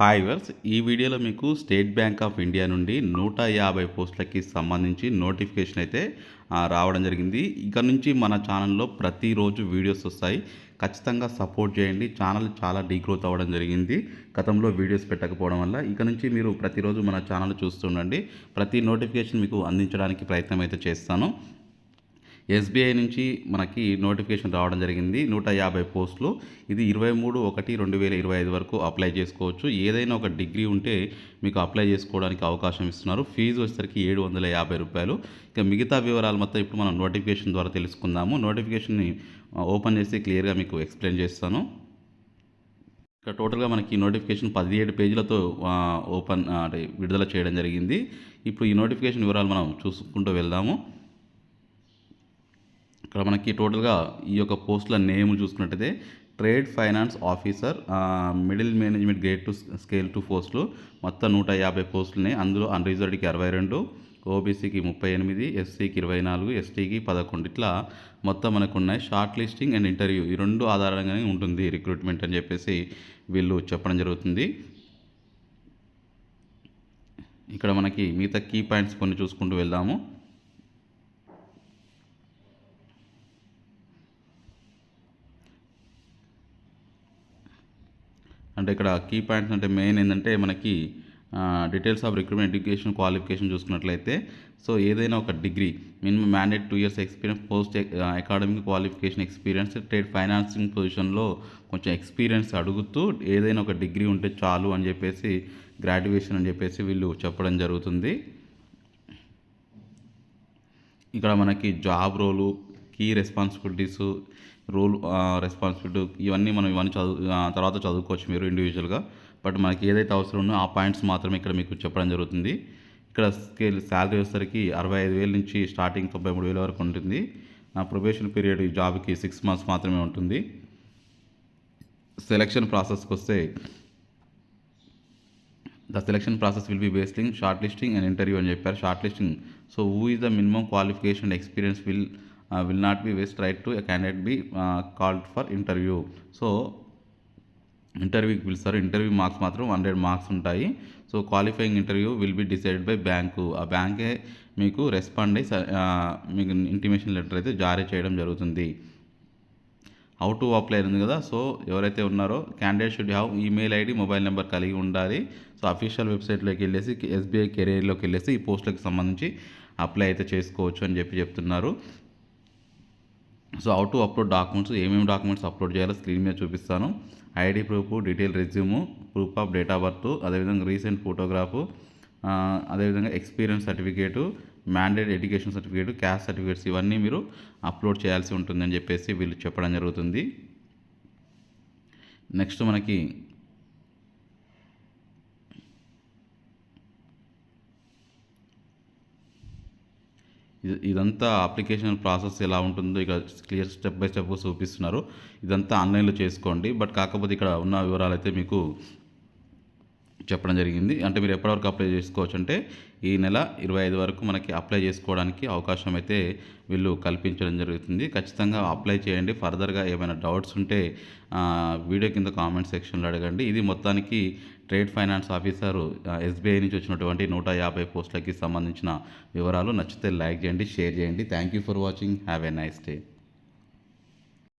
Hi verse ఈ వీడియోలో మీకు స్టేట్ బ్యాంక్ ఆఫ్ ఇండియా నుండి నూట యాభై పోస్టులకి సంబంధించి నోటిఫికేషన్ అయితే రావడం జరిగింది. ఇక నుంచి మన ఛానల్లో ప్రతిరోజు వీడియోస్ వస్తాయి. ఖచ్చితంగా సపోర్ట్ చేయండి. ఛానల్ చాలా డీగ్రోత్ అవ్వడం జరిగింది. గతంలో వీడియోస్ పెట్టకపోవడం వల్ల ఇక నుంచి మీరు ప్రతిరోజు మన ఛానల్ చూస్తుండండి. ప్రతి నోటిఫికేషన్ మీకు అందించడానికి ప్రయత్నం అయితే చేస్తాను. ఎస్బీఐ నుంచి మనకి నోటిఫికేషన్ రావడం జరిగింది. నూట యాభై పోస్టులు. ఇది ఇరవై మూడు ఒకటి రెండు వేల ఇరవై ఐదు వరకు అప్లై చేసుకోవచ్చు. ఏదైనా ఒక డిగ్రీ ఉంటే మీకు అప్లై చేసుకోవడానికి అవకాశం ఇస్తున్నారు. ఫీజు వచ్చేసరికి ఏడు వందల యాభై రూపాయలు. ఇక మిగతా వివరాలు మొత్తం ఇప్పుడు మనం నోటిఫికేషన్ ద్వారా తెలుసుకుందాము. నోటిఫికేషన్ని ఓపెన్ చేసి క్లియర్గా మీకు ఎక్స్ప్లెయిన్ చేస్తాను. ఇక్కడ టోటల్గా మనకి నోటిఫికేషన్ పదిహేడు పేజీలతో ఓపెన్ అంటే విడుదల చేయడం జరిగింది. ఇప్పుడు ఈ నోటిఫికేషన్ వివరాలు మనం చూసుకుంటూ వెళ్దాము. ఇక్కడ మనకి టోటల్గా ఈ యొక్క పోస్టుల నేమ్ చూసుకున్నట్టయితే trade finance officer middle management grade two scale two పోస్టులు మొత్తం నూట యాభై పోస్టులు ఉన్నాయి అందులో అన్రిజర్వ్డ్కి అరవై రెండు ఓబీసీకి ముప్పై ఎనిమిది ఎస్సీకి ఇరవై నాలుగు ఎస్టీకి పదకొండు ఇట్లా మొత్తం మనకు ఉన్నాయి షార్ట్ లిస్టింగ్ అండ్ ఇంటర్వ్యూ ఈ రెండు ఆధారంగానే ఉంటుంది రిక్రూట్మెంట్ అని చెప్పేసి వీళ్ళు చెప్పడం జరుగుతుంది. ఇక్కడ మనకి మిగతా కీ పాయింట్స్ కొన్ని చూసుకుంటూ వెళ్దాము. అంటే ఇక్కడ కీ పాయింట్స్ అంటే మెయిన్ ఏంటంటే మనకి details of recruitment education qualification చూసుకున్నట్లయితే సో ఏదైనా ఒక degree minimum mandate two years experience post academic qualification experience trade financing పొజిషన్లో కొంచెం ఎక్స్పీరియన్స్ అడుగుతూ ఏదైనా ఒక డిగ్రీ ఉంటే చాలు అని చెప్పేసి గ్రాడ్యుయేషన్ అని చెప్పేసి వీళ్ళు చెప్పడం జరుగుతుంది. ఇక్కడ మనకి job role key responsibilities role responsibility ఇవన్నీ మనం ఇవన్నీ చదువు ఆ, తర్వాత చదువుకోవచ్చు మీరు ఇండివిజువల్గా బట్ మనకి ఏదైతే అవసరం ఉందో ఆ పాయింట్స్ మాత్రమే ఇక్కడ మీకు చెప్పడం జరుగుతుంది. ఇక్కడ స్కేల్ శాలరీ వచ్చేసరికి అరవై ఐదు వేల నుంచి స్టార్టింగ్ తొంభై మూడు వేల వరకు ఉంటుంది. నా ప్రొబేషన్ పీరియడ్ ఈ జాబ్కి సిక్స్ మంత్స్ మాత్రమే ఉంటుంది. సెలక్షన్ ప్రాసెస్కి వస్తే the selection process will be basing short listing and interview అని చెప్పారు. Short listing so who is the minimum qualification experience will will not be waste right to candidate be called for interview so ఇంటర్వ్యూకి పిలుస్తారు interview marks మాత్రం hundred marks ఉంటాయి. So qualifying interview will be decided by bank ఆ బ్యాంకే మీకు respond అయ్యి స- మీకు ఇంటిమేషన్ లెటర్ అయితే జారీ చేయడం జరుగుతుంది. హౌ టు అప్లై ఉంది కదా? సో ఎవరైతే ఉన్నారో candidate should have email ID mobile number కలిగి ఉండాలి. సో అఫీషియల్ వెబ్సైట్లోకి వెళ్ళేసి ఎస్బీఐ కెరీర్లోకి వెళ్ళేసి ఈ పోస్టులకు సంబంధించి అప్లై అయితే చేసుకోవచ్చు అని చెప్పి చెప్తున్నారు. So how to upload documents ఏమేమి డాక్యుమెంట్స్ అప్లోడ్ చేయాలో స్క్రీన్ మీద చూపిస్తాను. ID proof detail resume proof of date of birth అదేవిధంగా రీసెంట్ ఫోటోగ్రాఫు అదేవిధంగా experience certificate mandate education certificate caste certificates ఇవన్నీ మీరు అప్లోడ్ చేయాల్సి ఉంటుందని చెప్పేసి వీళ్ళు చెప్పడం జరుగుతుంది. నెక్స్ట్ మనకి ఇదంతా అప్లికేషన్ ప్రాసెస్ ఎలా ఉంటుందో ఇక క్లియర్ స్టెప్ బై స్టెప్ చూపిస్తున్నారు. ఇదంతా ఆన్లైన్లో చేసుకోండి. బట్ కాకపోతే ఇక్కడ ఉన్న వివరాలు అయితే మీకు చెప్పడం జరిగింది. అంటే మీరు ఎప్పటివరకు అప్లై చేసుకోవచ్చు అంటే ఈ నెల ఇరవై ఐదు వరకు మనకి అప్లై చేసుకోవడానికి అవకాశం అయితే వీళ్ళు కల్పించడం జరుగుతుంది. ఖచ్చితంగా అప్లై చేయండి. ఫర్దర్గా ఏమైనా డౌట్స్ ఉంటే వీడియో కింద కామెంట్ సెక్షన్లో అడగండి. ఇది మొత్తానికి ట్రేడ్ ఫైనాన్స్ ఆఫీసర్ ఎస్బీఐ నుంచి వచ్చినటువంటి నూట యాభై పోస్టులకి సంబంధించిన వివరాలు. నచ్చితే లైక్ చేయండి షేర్ చేయండి. Thank you for watching. Have a nice day.